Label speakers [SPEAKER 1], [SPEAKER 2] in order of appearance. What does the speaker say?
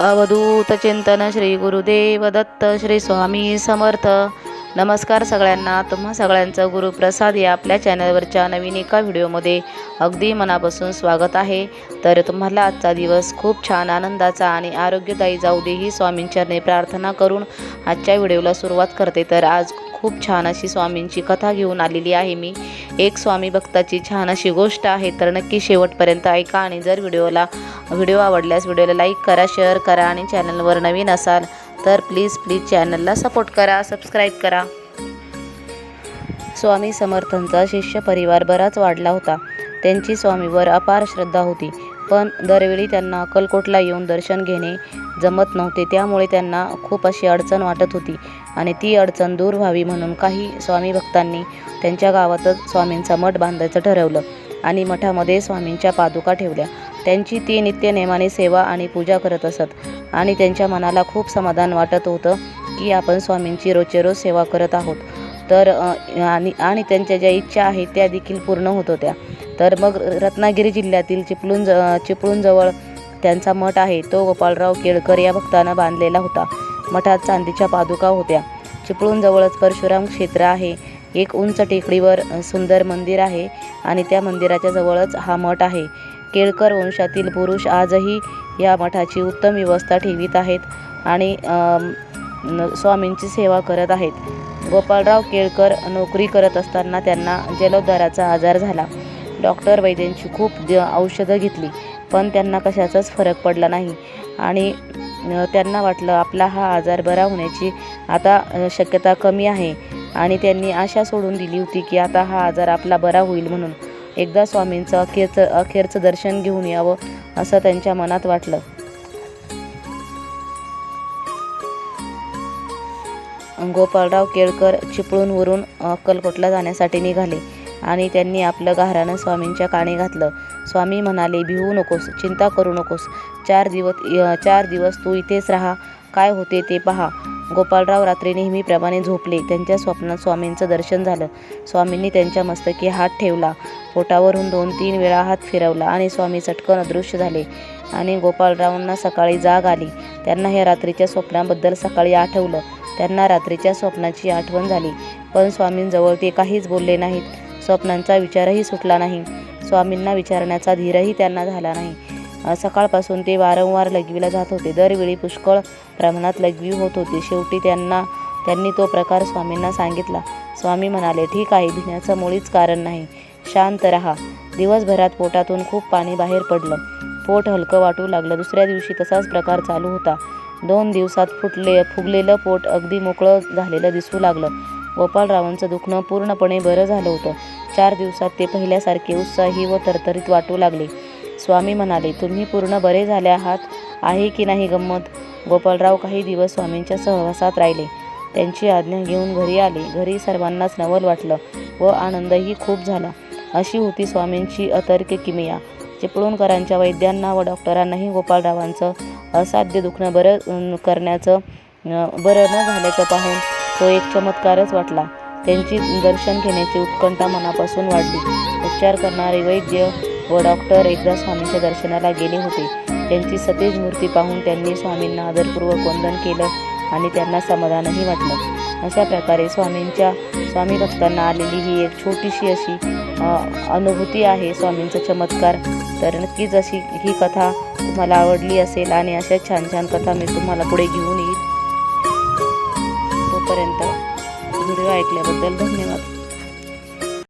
[SPEAKER 1] अवधूत चिंतन श्री गुरुदेव दत्त श्री स्वामी समर्थ. नमस्कार सगळ्यांना. तुम्हा सगळ्यांचं गुरुप्रसाद या आपल्या चॅनलवरच्या नवीन एका व्हिडिओमध्ये अगदी मनापासून स्वागत आहे. तर तुम्हाला आजचा दिवस खूप छान आनंदाचा आणि आरोग्यदायी जाऊ दे ही स्वामींचरणे प्रार्थना करून आजच्या व्हिडिओला सुरुवात करते. तर आज खूप छान अशी स्वामींची कथा घेऊन आलेली आहे मी. एक स्वामी भक्ताची छान अशी गोष्ट आहे तर नक्की शेवटपर्यंत ऐका आणि जर व्हिडिओला व्हिडिओ आवडल्यास व्हिडिओला लाईक करा शेअर करा आणि चॅनलवर नवीन असाल तर प्लीज प्लीज चॅनलला सपोर्ट करा सबस्क्राईब करा. स्वामी समर्थांचा शिष्य परिवार बराच वाढला होता. त्यांची स्वामीवर अपार श्रद्धा होती. पण दरवेळी त्यांना अक्कलकोटला येऊन दर्शन घेणे जमत नव्हते. त्यामुळे त्यांना खूप अशी अडचण वाटत होती आणि ती अडचण दूर व्हावी म्हणून काही स्वामी भक्तांनी त्यांच्या गावातच स्वामींचा मठ बांधायचं ठरवलं आणि मठामध्ये स्वामींच्या पादुका ठेवल्या. त्यांची ती नित्य नेमाने सेवा आणि पूजा करत असत आणि त्यांच्या मनाला खूप समाधान वाटत होतं की आपण स्वामींची रोजचे रोज सेवा करत आहोत. तर आणि आणि त्यांच्या ज्या इच्छा आहेत त्या देखील पूर्ण होत होत्या. तर मग रत्नागिरी जिल्ह्यातील चिपळूण ज चिपळूणजवळ त्यांचा मठ आहे. तो गोपाळराव केळकर या भक्तानं बांधलेला होता. मठात चांदीच्या पादुका होत्या. चिपळूणजवळच परशुराम क्षेत्र आहे. एक उंच टेकडीवर सुंदर मंदिर आहे आणि त्या मंदिराच्या जवळच हा मठ आहे. केळकर वंशातील पुरुष आजही या मठाची उत्तम व्यवस्था ठेवीत आहेत आणि स्वामींची सेवा करत आहेत. गोपाळराव केळकर नोकरी करत असताना त्यांना जलोदराचा आजार झाला. डॉक्टर वैद्यांची खूप द औषधं घेतली पण त्यांना कशाचाच फरक पडला नाही. आणि त्यांना वाटलं आपला हा आजार बरा होण्याची आता शक्यता कमी आहे. आणि त्यांनी आशा सोडून दिली होती की आता हा आजार आपला बरा होईल म्हणून. एकदा स्वामींचं अखेरचं अखेरचं दर्शन घेऊन यावं असं त्यांच्या मनात वाटलं. गोपाळराव केळकर चिपळूणवरून अक्कलकोटला जाण्यासाठी निघाले आणि त्यांनी आपलं गाऱ्हाणं स्वामींच्या काणे घातलं. स्वामी म्हणाले भिवू नकोस चिंता करू नकोस. चार दिवस चार दिवस तू इथेच राहा. काय होते ते पहा. गोपाळराव रात्री नेहमीप्रमाणे झोपले. त्यांच्या स्वप्नात स्वामींचं दर्शन झालं. स्वामींनी त्यांच्या मस्तकी हात ठेवला. पोटावरून दोन तीन वेळा हात फिरवला आणि स्वामी चटकन अदृश्य झाले आणि गोपाळरावांना सकाळी जाग आली. त्यांना हे रात्रीच्या स्वप्नाबद्दल सकाळी आठवलं. त्यांना रात्रीच्या स्वप्नाची आठवण झाली. पण स्वामींजवळ ते काहीच बोलले नाहीत. स्वप्नांचा विचारही सुटला नाही. स्वामींना विचारण्याचा धीरही त्यांना झाला नाही. सकाळपासून ते वारंवार लगविला जात होते. दरवेळी पुष्कळ प्रमाणात लघवी होत होती. शेवटी त्यांना त्यांनी तो प्रकार स्वामींना सांगितला. स्वामी म्हणाले ठीक आहे भिण्याचं मुळीच कारण नाही. शांत रहा. दिवसभरात पोटातून खूप पाणी बाहेर पडलं. पोट हलकं वाटू लागलं. दुसऱ्या दिवशी तसाच प्रकार चालू होता. दोन दिवसात फुटले फुगलेलं पोट अगदी मोकळं झालेलं दिसू लागलं. गोपाळरावांचं दुखणं पूर्णपणे बरं झालं होतं. चार दिवसात ते पहिल्यासारखे उत्साही व तरतरीत वाटू लागले. स्वामी म्हणाले तुम्ही पूर्ण बरे झाले आहात? आहे की नाही गंमत? गोपाळराव काही दिवस स्वामींच्या सहवासात राहिले. त्यांची आज्ञा घेऊन घरी आले. घरी सर्वांनाच नवल वाटलं व आनंदही खूप झाला. अशी होती स्वामींची अतर्क किमिया. चिपळूणकरांच्या वैद्यांना व डॉक्टरांनाही गोपाळरावांचं असाध्य दुखणं बरं करण्याचं बरं न झाल्याचं पाहून तो एक चमत्कारच वाटला. त्यांची दर्शन घेण्याची उत्कंठा मनापासून वाढली. उपचार करणारे वैद्य व डॉक्टर एकदा स्वामींच्या दर्शनाला गेले होते. त्यांची सतेज मूर्ती पाहून त्यांनी स्वामींना आदरपूर्वक वंदन केलं आणि त्यांना समाधानही वाटलं. अशा प्रकारे स्वामींच्या स्वामी भक्तांना आलेली ही एक छोटीशी अशी अनुभूती आहे स्वामींचा चमत्कार. तर नक्कीच अशी ही कथा तुम्हाला आवडली असेल आणि अशा छान छान कथा मी तुम्हाला पुढे घेऊन येईल. तोपर्यंत व्हिडिओ ऐकल्याबद्दल धन्यवाद.